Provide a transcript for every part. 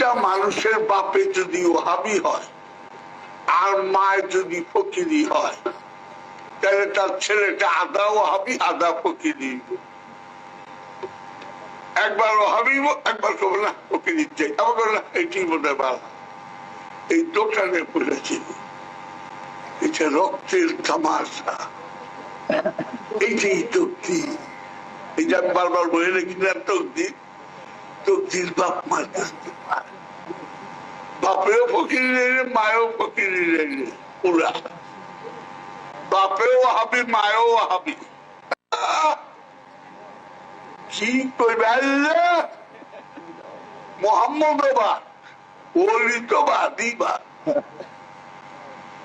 একটা মানুষের বাপে যদি ওহাবি হয়, আর মায়ের যদি ফকিরি হয়, তাহলে তার ছেলেটা আদা ওহাবি, আদা ফকিরি। একবার ওহাবি, একবার করব না ফকিরি চাই আবার করব না এটি বোধ হয় এই দোকানে পড়েছি এটা রক্তের তামাশা, এইটাই তক্তি এই যে আমি বারবার বলে রেখি না তক্তির বাপ মার কাছে। বাপেও ফকির মায়েও ফকির পুরা বাপেও হাবি মায়েও হাবি কি করবে মোহাম্মদ বাদ ওলি তো বাদই বাদ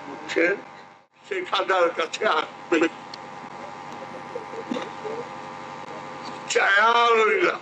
বুঝছেন সে খাদার কাছে আসবে। চায়া রইলাম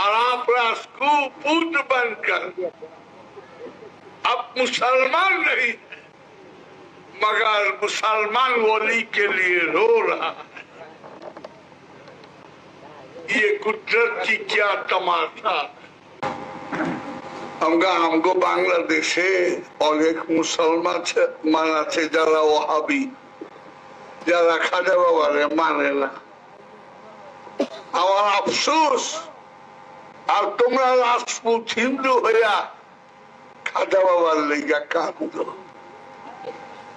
और आप रास्को पूत बनकर अब मुसलमान नहीं मगर मुसलमान वली के लिए रो रहा है ये कुदरत की क्या तमाशा আমরা আমগো বাংলাদেশে অনেক মুসলমান আছে- মান আছে যারা ওহাবি যারা খাজা বাবারে মানে না আমার আফসোস আর তোমরা রাজপুত হিন্দু হইয়া খাজা বাবার লেগা কান্দ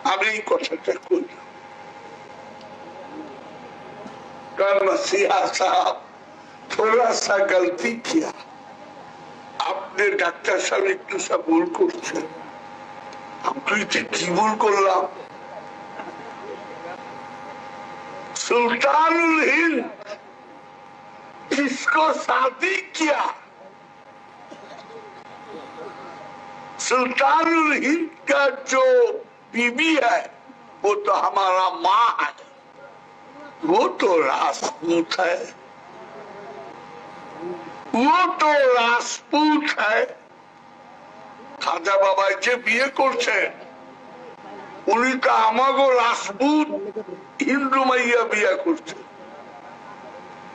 আমি এই কথাটা করি আপনি ডাক্তার সাহেব একটু সা ভুল করছেন। আপনি কি ভুল করলাম? সুলতানুল হিন্দ इसको शादी किया सुल्तानुल हिंद का जो बीबी है वो तो हमारा माँ है वो तो राजपूत है वो তো রাজপুত হ্যায় খাজা বাবা যে বিয়ে করছেন উনি তো আমাগো রাজপুত হিন্দু মাইয়া বিয়ে করছেন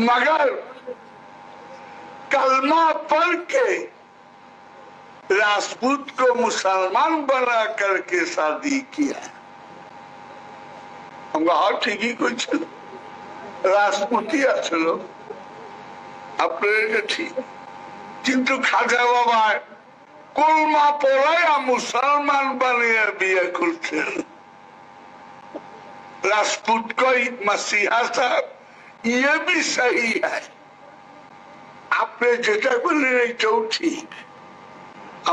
मगर कलमा पढ़ के राजपूत को मुसलमान बना करके शादी किया हम कहा, हाँ ठीक ही कुछ রাজপুতি আছিল আপনার এটা ঠিক কিন্তু খাজা বাবা কলমা পড়াইয়া মুসলমান বানিয়ে বিয়ে করছেন राजपूत को मसीहा साहब ইয়েবি সাহি আপনি যেটা বললেন এইটাও ঠিক।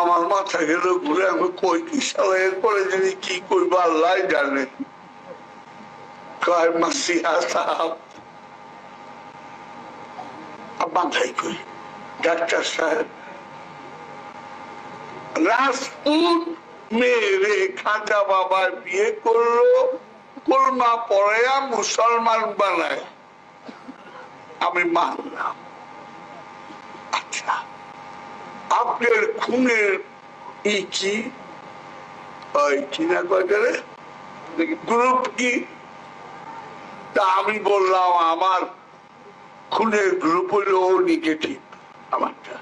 আমার মাথা গেল ঘুরে, আমি কই কি সালে এরপরে যদি কি করব আল্লাহ জানে। কয় মাসিহা আচ্ছা, সাহাব মাথায় করি। ডাক্তার সাহেব, রাজপুত মেয়ে খাজা বাবার বিয়ে করল কোরমা পড়ে মুসলমান বানায়। আমি মানলাম আচ্ছা আপনার খুনের ই কি? ওই গ্রুপ কি? তা আমি বললাম, আমার খুনের গ্রুপ হলো নেগেটিভ আমারটা।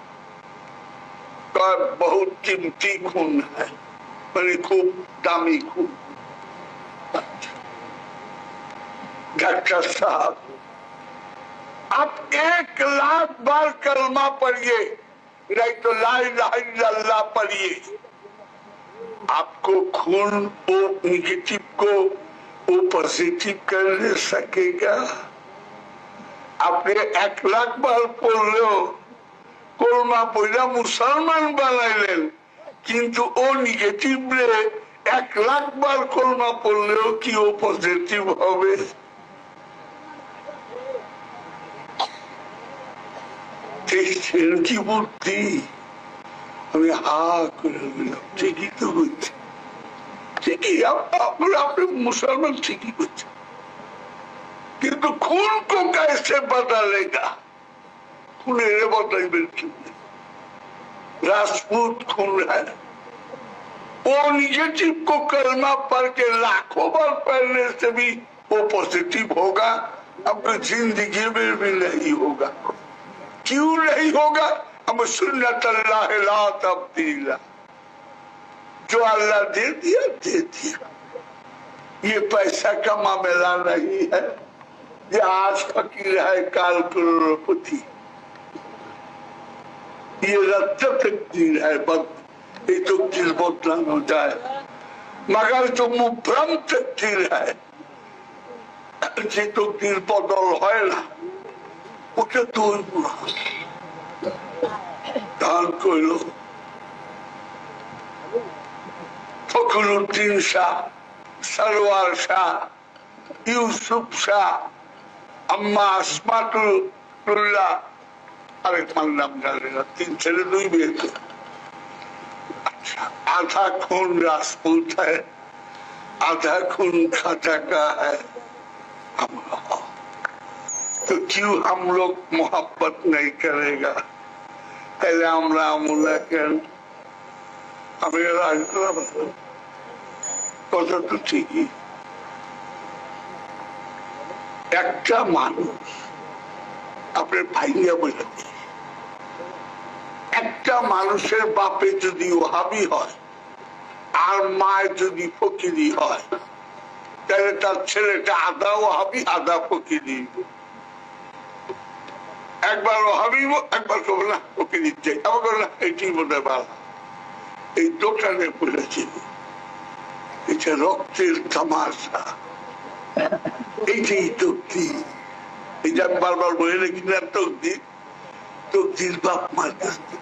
বহু চিমটি খুন মানে খুব দামি খুন। আচ্ছা, ডাক্তার সাহেব। आप एक लाख बार कलमा पढ़िए नहीं तो ला इलाहा इल्लल्लाह पढ़िए आपको खून वो निगेटिव को वो पॉजिटिव कर सकेगा আপনি এক লাখ বার পড়লেও কোরমা পড়া মুসলমান বানাইলেন কিন্তু ও নেগেটিভ রে এক লাখ বার কোরমা পড়লেও কি ও পজিটিভ হবে দেখছেন কি বুদ্ধি আমি হা করে দিলাম ঠিকই তো করছি ঠিকই আপ- আপনারা আপনি মুসলমান ঠিকই করছেন কিন্তু খুন को कैसे बदलेगा খুনের বদলাইবেন কি राजपूत खून है वो निगेटिव को कलमा पढ़ के लाखों बार पढ़ने से भी वो पॉजिटिव होगा आपकी जिंदगी में भी नहीं होगा क्यों नहीं होगा? अब सुन्नत अल्लाह तब्दीला। जो अल्लाह दे दिया दे दिया। ये पैसा का मामला नहीं है। ये आज फकीर है, काल करोड़पति ये रत्त तकदीर है, बद। ये तो दिल बोतना हो जाए। मगर जो मुभ्रम तकदीर है, जी तो दिल बदल है ना। ওটা তোর দান করল। ফখর শাহ সারোয়ার শাহ, ইউসুফ শাহ, আম্মা আসমাতুল্লাহ, আরেক মার নাম জানে না, তিন ছেলে, দুই আচ্ছা, আধা খুন রাজপুত হ্যাঁ আধা খুন খাটাকা হ্যাঁ। আমরা तो क्यों हम लोग मोहब्बत नहीं करेगा पहले আমরা আমলা কেন আমি রাজনীতি কথা তো ঠিকই একটা মানুষ আপনার ভাইয়া বলে দিই। একটা মানুষের বাপে যদি ওহাবি হয় আর মায় যদি ফকিরি হয় তাহলে তার ছেলেটা আদা ওহাবি আদা ফকিরি একবার ওহাবি একবার করব না ফকিরি চাই। আবার করব না এটি বোধ হয় ভালো এই দোকানে পড়েছি। এটা রক্তের তামাশা। এইটাই তক্তি। এই যে আমি বারবার বলে রেখেছিলাম তক্তি। তক্তির বাপ থেকে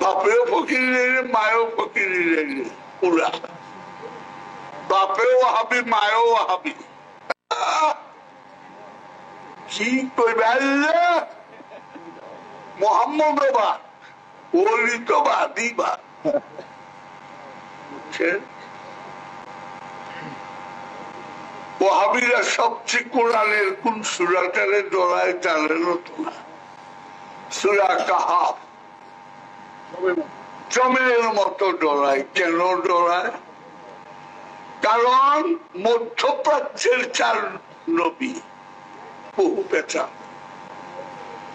বাপেও ফকিরি মায়েও ফকিরি নেই রে, পুরা বাপেও হাবি মায়েও হাবি! কি করবে সবচেয়ে কোরআনের কোন সুরাটারে না। সুরা কাহাব জমের মতো ডরায়। কেন ডরায়? কারণ মধ্যপ্রাচ্যের চার নবী। বহু পেঁচা।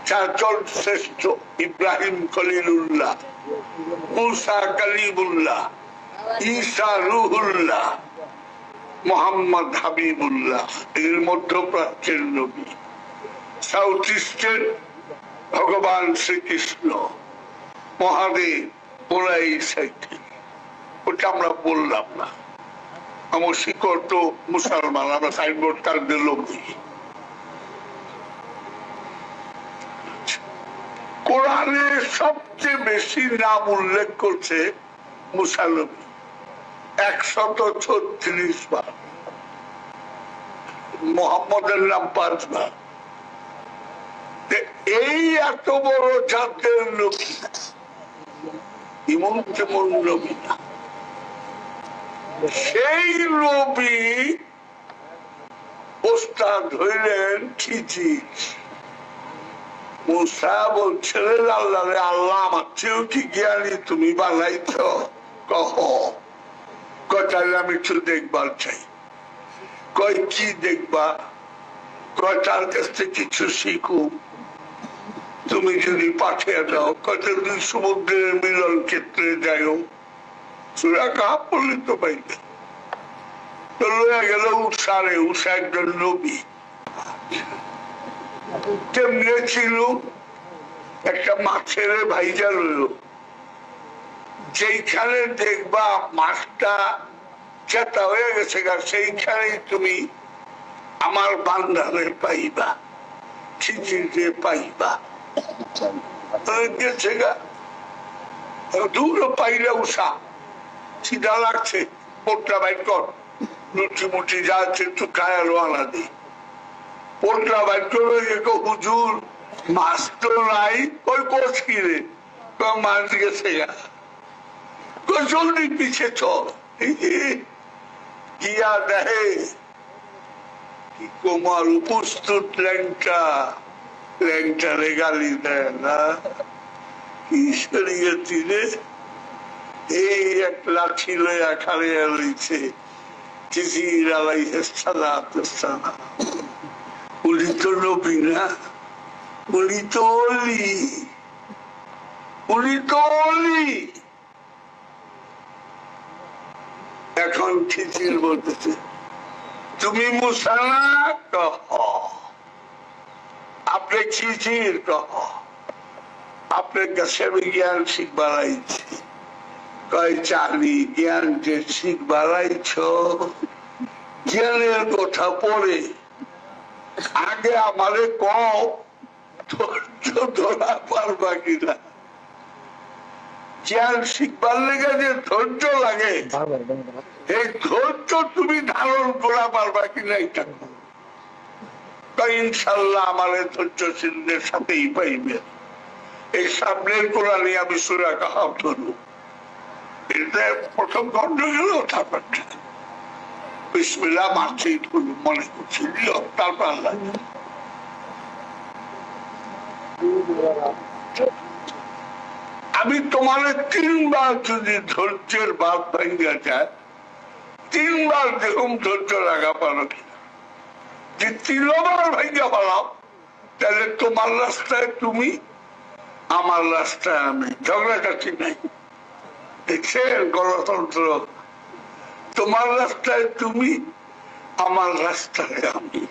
চারজন শ্রেষ্ঠ ইব্রাহিম খলিলুল্লাহ, মুসা কালিমুল্লাহ, ঈসা রুহুল্লাহ, মোহাম্মদ হাবিবুল্লাহ, এর মধ্যপ্রাচ্যের নবী। সাউথ ইস্টের ভগবান শ্রীকৃষ্ণ, মহাদেব ওরাই সাইতে ওটা আমরা বললাম না। আমার শিকড় তো মুসলমান, আমরা সাইনবোর্ড কার্ডে লোক কোরআনে সবচেয়ে বেশি নাম উল্লেখ করছে মুসালবী একশত ছত্রিশ বার। মোহাম্মদের নাম পাঁচবার এই এত বড় জাতের নবী, ইমন নবী না। সেই নবী ওস্তাদ হইলেন খিচির মুসা আল্লাহ আল্লাহ, আমার চেয়েও কি জ্ঞানী তুমি বানাইছ? কহ তাহলে আমি একটু দেখবার চাই। কি দেখবা? কয়, তার কাছ থেকে কিছু শিখু। তুমি যদি পাঠিয়ে দাও। কত দুই সমুদ্রের মিলন ক্ষেত্রে যাইও। সুরা কাহা পড়লে তো পাইবে। তো লয়ে গেল উষারে উষা একজন নবী। তেমনি ছিল একটা মাছের ভাইজা রইল। যেইখানে দেখবা মাছটা চেতা হয়ে গেছে সেইখানে তুমি আমার বান্ধারে পাইবা খিচিড়ে পাইবা। গেছে গা। দূর পাইলে উষা সিধা লাগছে পোটটা বাইর লুচি মুচি যা আছে একটু খায় রোয়ানা দিই করে গো হুজুর তো নাই, ওই কোচ কিরে মাছ গেছে জলদি পিছে চল। গিয়া দেহে কি উপস্থিত ল্যাংটা? ল্যাংটারে গালি দেয় না। কি শরীয়তি রে এই এক লাঠি লইয়া খালিয়া রইছে জিজির আলাইহিস সালাতু সালাম। উনি তো অলি উনি তো অলি। এখন খিচির বলতেছে, তুমি মুসানা কহ আপনি খিচির কহ আপনার কাছে আমি জ্ঞান শিখবার আইছি কয় চালি জ্ঞান যে শিখবার আইছ জ্ঞানের কথা পড়ে আগে আমারে কও পারবা কিনা? জ্ঞান শিখবার লেগে যে ধৈর্য লাগে, এই ধৈর্য তুমি ধারণ করা পারবা কিনা এটা ইনশাল্লাহ আমার সাথেই পাইবে। এই সামনের আমি এটা প্রথম খন্ড গেল, তারপর বিসমিল্লাহ মারছেই ধরব মনে করছি তারপর আমি তোমার তিনবার যদি ধৈর্যের বাদ ভাঙ্গা যায়, তিনবার দেখুন ধৈর্য লাগা পারো যে তিনবার ভাঙ্গা পালাও তাহলে তোমার রাস্তায় তুমি, আমার রাস্তায় আমি ঝগড়াঝাটি নাই। দেখছেন গণতন্ত্র তোমার রাস্তায় তুমি আমার রাস্তায় আমি।